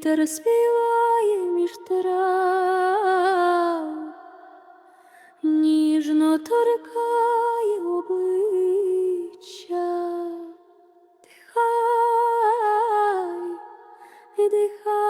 Вітер співає між трав, ніжно торкає обличчя, дихай, дихай.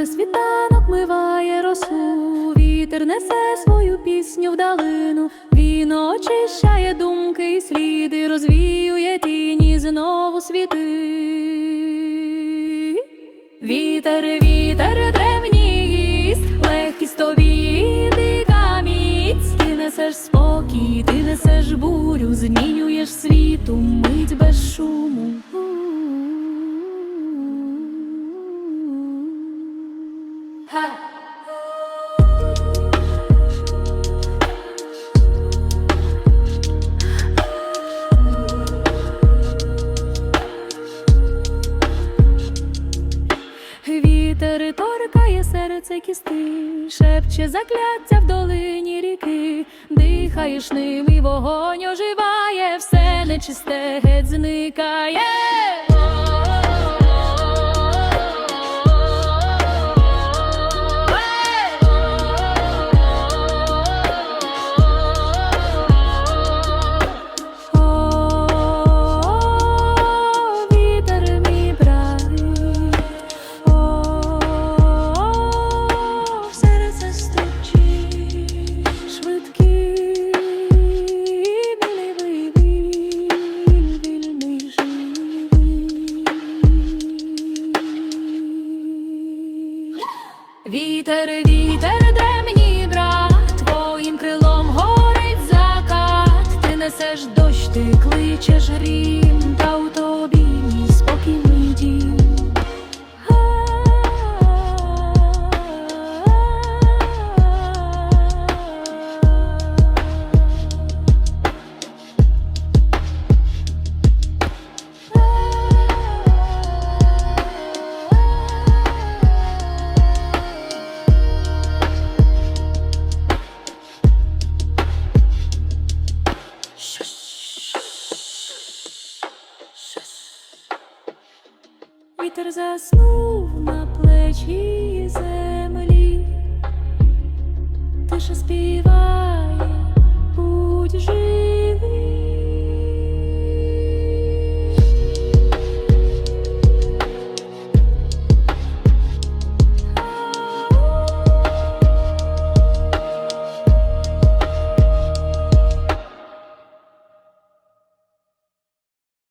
Де світанок миває росу, вітер несе свою пісню в долину, він очищає думки і сліди, розвіює тіні знову світи. Вітер, вітер, древній гість, легкість тобі дика міць, ти несеш спокій, ти несеш бурю, змінюєш світу, мить без шуму. Вітер торкає серце кісти, шепче закляття в долині ріки, дихаєш ним і вогонь оживає, все нечисте геть зникає. Вітер, вітер, де брат, Вітер заснув